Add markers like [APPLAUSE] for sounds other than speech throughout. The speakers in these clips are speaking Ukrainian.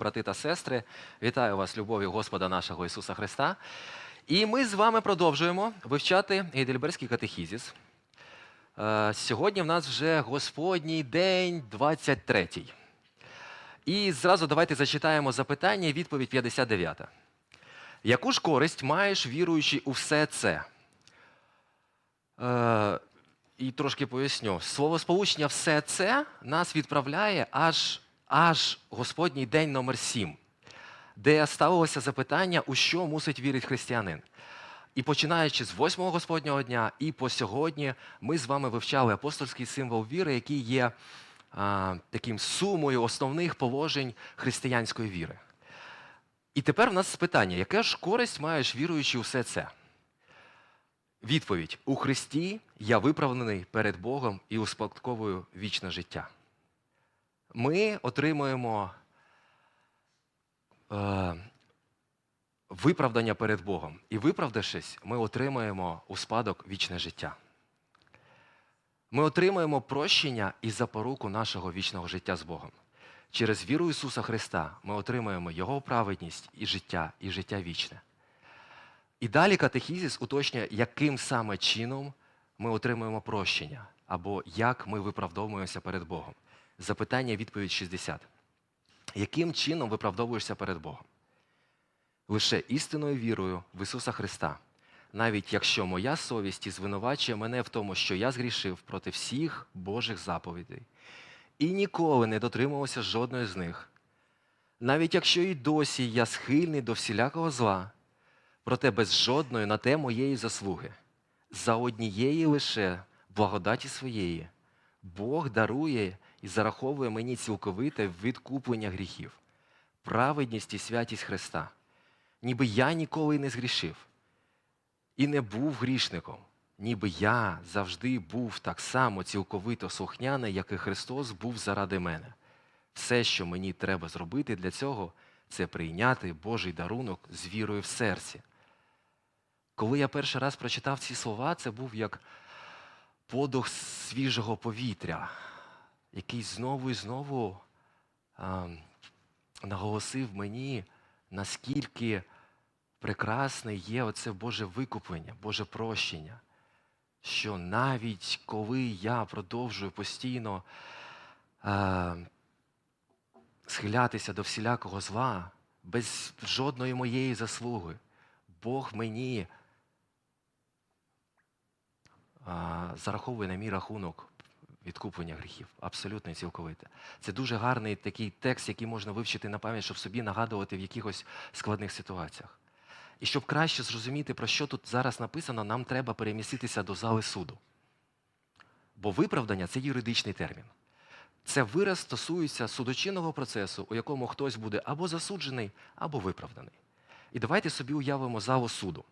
брати та сестри, вітаю вас любов'ю Господа нашого Ісуса Христа. І ми з вами продовжуємо вивчати Гейдельберзький катехізіс. Е, Сьогодні в нас вже Господній день 23. І зразу давайте зачитаємо запитання і відповідь 59. Яку ж користь маєш, віруючи у все це? Е, і трошки поясню. Словосполучення все це нас відправляє аж, аж Господній день номер 7, де ставилося запитання, у що мусить вірити християнин. І починаючи з восьмого Господнього дня і по сьогодні, ми з вами вивчали апостольський символ віри, який є а, таким сумою основних положень християнської віри. І тепер в нас питання: яка ж користь маєш, віруючи у все це? Відповідь: у Христі я виправлений перед Богом і успадковую вічне життя. Ми отримуємо е, виправдання перед Богом. І виправдавшись, ми отримаємо у спадок вічне життя. Ми отримуємо прощення і запоруку нашого вічного життя з Богом. Через віру Ісуса Христа ми отримуємо Його праведність і життя, і життя вічне. І далі катехізіс уточнює, яким саме чином ми отримуємо прощення, або як ми виправдовуємося перед Богом. Запитання, відповідь 60. Яким чином виправдовуєшся перед Богом? Лише істинною вірою в Ісуса Христа, навіть якщо моя совість і звинувачує мене в тому, що я згрішив проти всіх Божих заповідей і ніколи не дотримувався жодної з них, навіть якщо і досі я схильний до всілякого зла, проте без жодної на те моєї заслуги, за однієї лише благодаті своєї, Бог дарує і зараховує мені цілковите відкуплення гріхів, праведність і святість Христа, ніби я ніколи не згрішив і не був грішником, ніби я завжди був так само цілковито слухняний, як і Христос був заради мене. Все, що мені треба зробити для цього, це прийняти Божий дарунок з вірою в серці. Коли я перший раз прочитав ці слова, це був як подух свіжого повітря, який знову і знову а, наголосив мені, наскільки прекрасне є оце Боже викуплення, Боже прощення. Що навіть коли я продовжую постійно а, схилятися до всілякого зла, без жодної моєї заслуги, Бог мені зараховує на мій рахунок відкуплення гріхів. Абсолютно і цілковите. Це дуже гарний такий текст, який можна вивчити на пам'ять, щоб собі нагадувати в якихось складних ситуаціях. І щоб краще зрозуміти, про що тут зараз написано, нам треба переміститися до зали суду. Бо виправдання це юридичний термін. Це вираз стосується судочинного процесу, у якому хтось буде або засуджений, або виправданий. І давайте собі уявимо залу суду.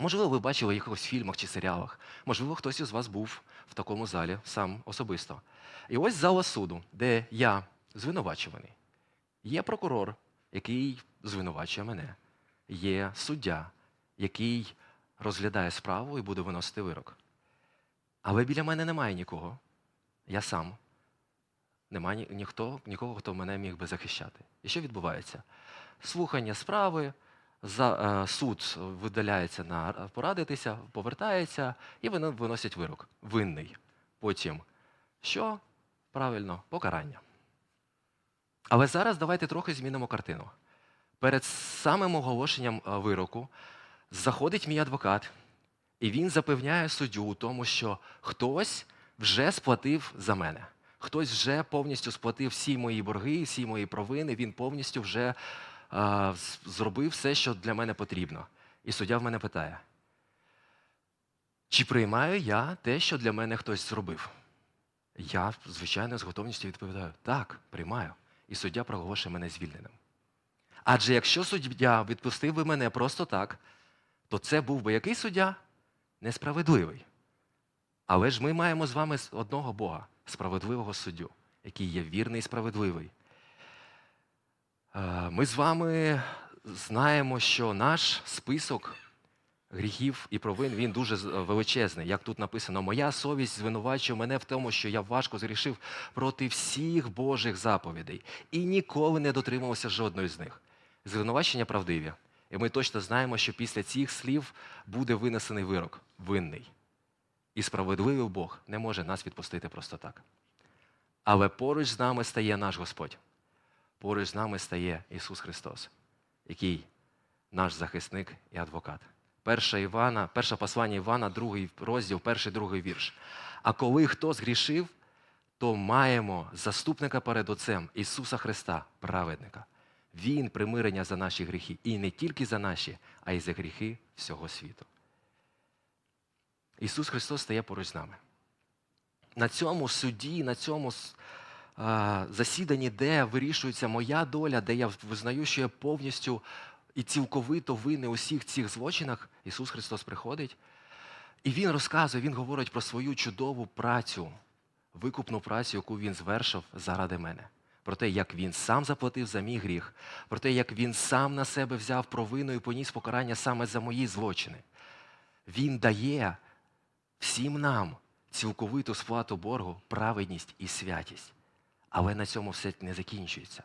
Можливо, ви бачили в якихось фільмах чи серіалах. Можливо, хтось із вас був в такому залі сам особисто. І ось зала суду, де я звинувачуваний. Є прокурор, який звинувачує мене. Є суддя, який розглядає справу і буде виносити вирок. Але біля мене немає нікого. Я сам. Немає ні- ніхто, нікого, хто мене міг би захищати. І що відбувається? Слухання справи, за, е, суд видаляється на порадитися, повертається, і вони виносять вирок. Винний. Потім що? Правильно, покарання. Але зараз давайте трохи змінимо картину. Перед самим оголошенням е, вироку заходить мій адвокат, і він запевняє суддю у тому, що хтось вже сплатив за мене. Хтось вже повністю сплатив всі мої борги, всі мої провини, він повністю вже зробив все, що для мене потрібно. І суддя в мене питає: чи приймаю я те, що для мене хтось зробив? Я, звичайно, з готовністю відповідаю: так, приймаю. І суддя проголошує мене звільненим. Адже якщо суддя відпустив би мене просто так, то це був би який суддя? Несправедливий. Але ж ми маємо з вами одного Бога, справедливого суддю, який є вірний і справедливий. Е, Ми з вами знаємо, що наш список гріхів і провин він дуже величезний. Як тут написано, моя совість звинувачує мене в тому, що я важко згрішив проти всіх Божих заповідей і ніколи не дотримувався жодної з них. Звинувачення правдиві. І ми точно знаємо, що після цих слів буде винесений вирок винний. І справедливий Бог не може нас відпустити просто так. Але поруч з нами стає наш Господь. Поруч з нами стає Ісус Христос, який наш захисник і адвокат. Перша Івана, перше послання Івана, другий розділ, перший другий вірш. А коли хто згрішив, то маємо заступника перед Отцем Ісуса Христа, праведника. Він примирення за наші гріхи. І не тільки за наші, а й за гріхи всього світу. Ісус Христос стає поруч з нами. На цьому суді, на цьому засіданні, де вирішується моя доля, де я визнаю, що я повністю і цілковито винний у всіх цих злочинах, Ісус Христос приходить. І Він розказує, Він говорить про свою чудову працю, викупну працю, яку Він звершив заради мене. Про те, як він сам заплатив за мій гріх, про те, як він сам на себе взяв провину і поніс покарання саме за мої злочини. Він дає всім нам цілковиту сплату боргу, праведність і святість. Але на цьому все не закінчується.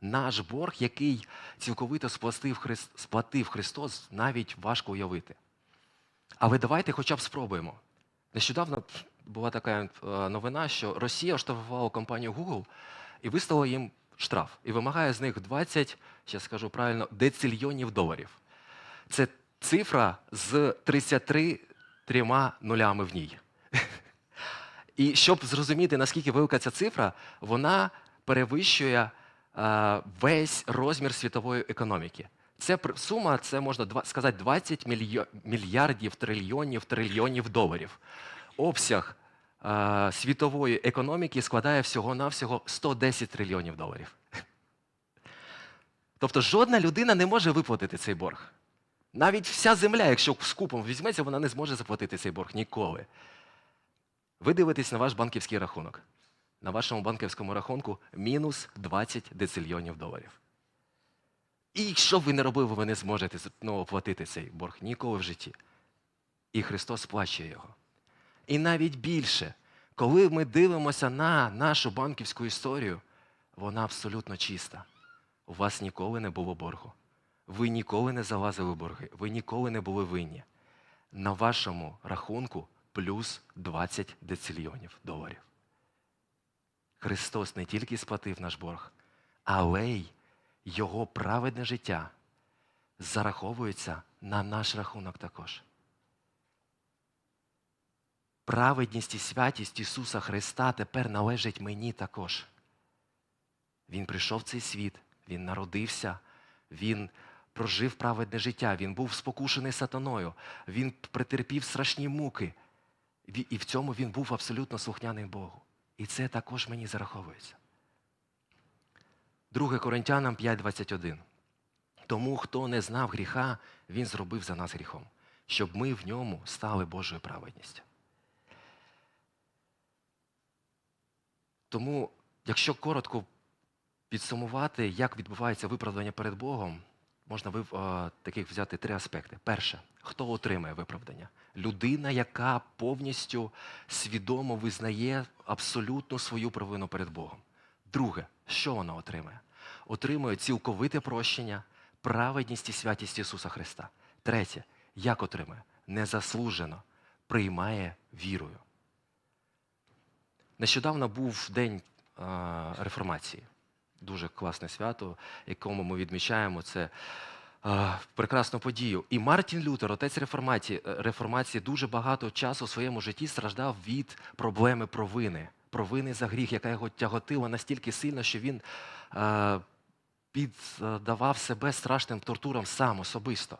Наш борг, який цілковито сплатив, Хрис- сплатив Христос, навіть важко уявити. Але давайте хоча б спробуємо. Нещодавно була така е, новина, що Росія оштрафувала компанію Google і виставила їм штраф і вимагає з них 20, зараз скажу правильно, децильйонів доларів. Це цифра з 33 трьома нулями в ній. І щоб зрозуміти, наскільки велика ця цифра, вона перевищує е, весь розмір світової економіки. Це сума, це можна сказати 20 мільйо- мільярдів, трильйонів, трильйонів доларів. Обсяг е, світової економіки складає всього-навсього 110 трильйонів доларів. [LAUGHS] Тобто жодна людина не може виплатити цей борг. Навіть вся земля, якщо скупом візьметься, вона не зможе заплатити цей борг ніколи. Ви дивитесь на ваш банківський рахунок. На вашому банківському рахунку мінус 20 децильйонів доларів. І що б ви не робили, ви не зможете ну, оплатити цей борг ніколи в житті. І Христос сплачує його. І навіть більше, коли ми дивимося на нашу банківську історію, вона абсолютно чиста. У вас ніколи не було боргу. Ви ніколи не залазили в борги, ви ніколи не були винні. На вашому рахунку плюс 20 децильйонів доларів. Христос не тільки сплатив наш борг, але й Його праведне життя зараховується на наш рахунок також. Праведність і святість Ісуса Христа тепер належить мені також. Він прийшов в цей світ, Він народився, Він прожив праведне життя, Він був спокушений сатаною, Він претерпів страшні муки. І в цьому він був абсолютно слухняний Богу. І це також мені зараховується. 2 Коринтянам 5:21. Тому, хто не знав гріха, він зробив за нас гріхом, щоб ми в ньому стали Божою праведністю. Тому, якщо коротко підсумувати, як відбувається виправдання перед Богом, можна вив, е, таких взяти три аспекти. Перше, хто отримає виправдання? Людина, яка повністю свідомо визнає абсолютну свою провину перед Богом. Друге, що вона отримає? Отримує цілковите прощення, праведність і святість Ісуса Христа. Третє, як отримує? Незаслужено приймає вірою. Нещодавно був день е, реформації. Дуже класне свято, якому ми відмічаємо це прекрасну подію. І Мартін Лютер, отець реформації, реформації, дуже багато часу в своєму житті страждав від проблеми провини, провини за гріх, яка його тяготила настільки сильно, що він е, піддавав себе страшним тортурам сам особисто.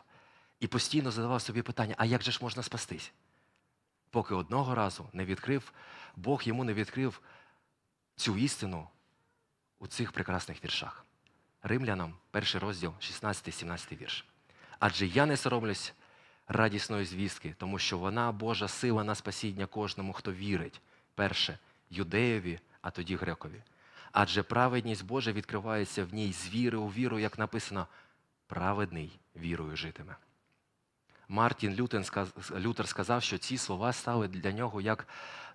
І постійно задавав собі питання: а як же ж можна спастись? Поки одного разу не відкрив, Бог йому не відкрив цю істину у цих прекрасних віршах. Римлянам, перший розділ, 16-17 вірш. Адже я не соромлюсь радісної звістки, тому що вона Божа сила на спасіння кожному, хто вірить. Перше юдеєві, а тоді грекові. Адже праведність Божа відкривається в ній з віри у віру, як написано, праведний вірою житиме. Мартін Лютер сказав, що ці слова стали для нього як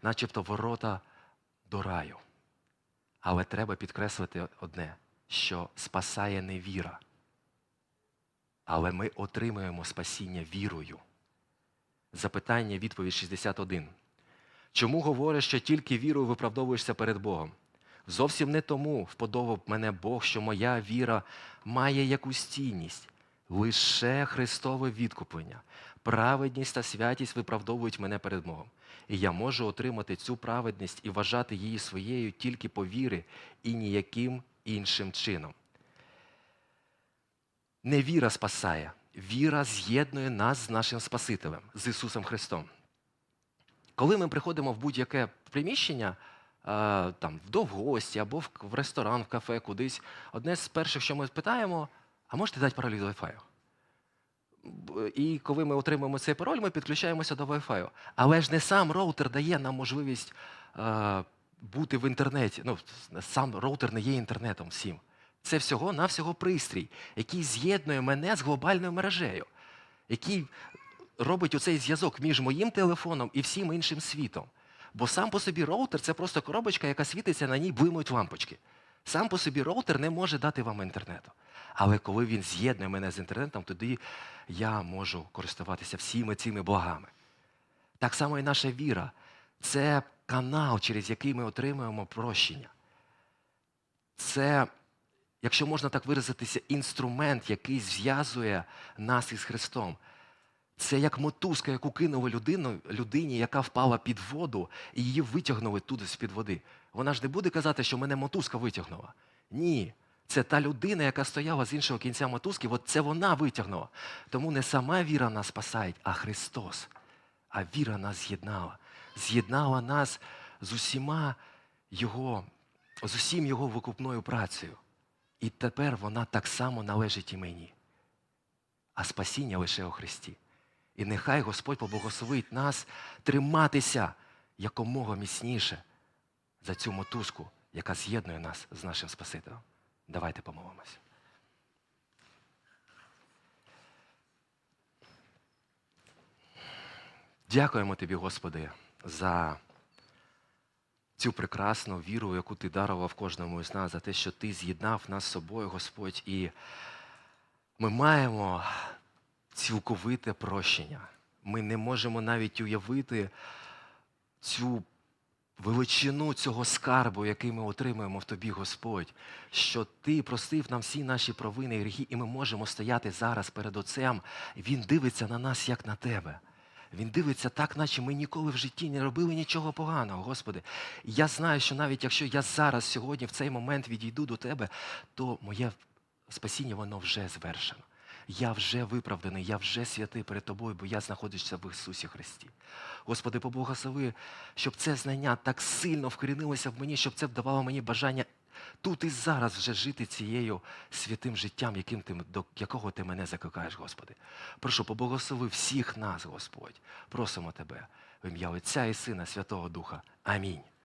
начебто ворота до раю. Але треба підкреслити одне, що спасає не віра. Але ми отримуємо спасіння вірою. Запитання, відповідь 61. Чому говориш, що тільки вірою виправдовуєшся перед Богом? Зовсім не тому вподобав мене Бог, що моя віра має якусь цінність. Лише Христове відкуплення, праведність та святість виправдовують мене перед Богом. І я можу отримати цю праведність і вважати її своєю тільки по вірі і ніяким іншим чином. Не віра спасає, віра з'єднує нас з нашим Спасителем, з Ісусом Христом. Коли ми приходимо в будь-яке приміщення, а, там, в гості або в, ресторан, в кафе, кудись, одне з перших, що ми питаємо, а можете дати пароль від Wi-Fi? І коли ми отримуємо цей пароль, ми підключаємося до Wi-Fi. Але ж не сам роутер дає нам можливість а, бути в інтернеті. Ну, сам роутер не є інтернетом всім. Це всього-навсього пристрій, який з'єднує мене з глобальною мережею, який робить оцей зв'язок між моїм телефоном і всім іншим світом. Бо сам по собі роутер це просто коробочка, яка світиться, на ній блимають лампочки. Сам по собі роутер не може дати вам інтернету. Але коли він з'єднує мене з інтернетом, тоді я можу користуватися всіми цими благами. Так само і наша віра це канал, через який ми отримуємо прощення. Це, якщо можна так виразитися, інструмент, який зв'язує нас із Христом. Це як мотузка, яку кинули людину, людині, яка впала під воду, і її витягнули туди з-під води. Вона ж не буде казати, що мене мотузка витягнула. Ні. Це та людина, яка стояла з іншого кінця мотузки, от це вона витягнула. Тому не сама віра нас спасає, а Христос. А віра нас з'єднала. З'єднала нас з усіма його, з усім його викупною працею. І тепер вона так само належить і мені. А спасіння лише у Христі. І нехай Господь поблагословить нас триматися якомога міцніше за цю мотузку, яка з'єднує нас з нашим Спасителем. Давайте помолимося. Дякуємо тобі, Господи, за цю прекрасну віру, яку ти дарував кожному із нас, за те, що ти з'єднав нас з собою, Господь, і ми маємо цілковите прощення. Ми не можемо навіть уявити цю величину цього скарбу, який ми отримуємо в тобі, Господь, що ти простив нам всі наші провини і гріхи, і ми можемо стояти зараз перед Отцем. Він дивиться на нас, як на тебе. Він дивиться так, наче ми ніколи в житті не робили нічого поганого, Господи. І Я знаю, що навіть якщо я зараз, сьогодні, в цей момент відійду до Тебе, то моє спасіння, воно вже звершено. Я вже виправданий, я вже святий перед тобою, бо я знаходжуся в Ісусі Христі. Господи, поблагослови, щоб це знання так сильно вкорінилося в мені, щоб це давало мені бажання тут і зараз вже жити цією святим життям, яким ти, до якого ти мене закликаєш, Господи. Прошу, поблагослови всіх нас, Господь. Просимо Тебе в ім'я Отця і Сина, Святого Духа. Амінь.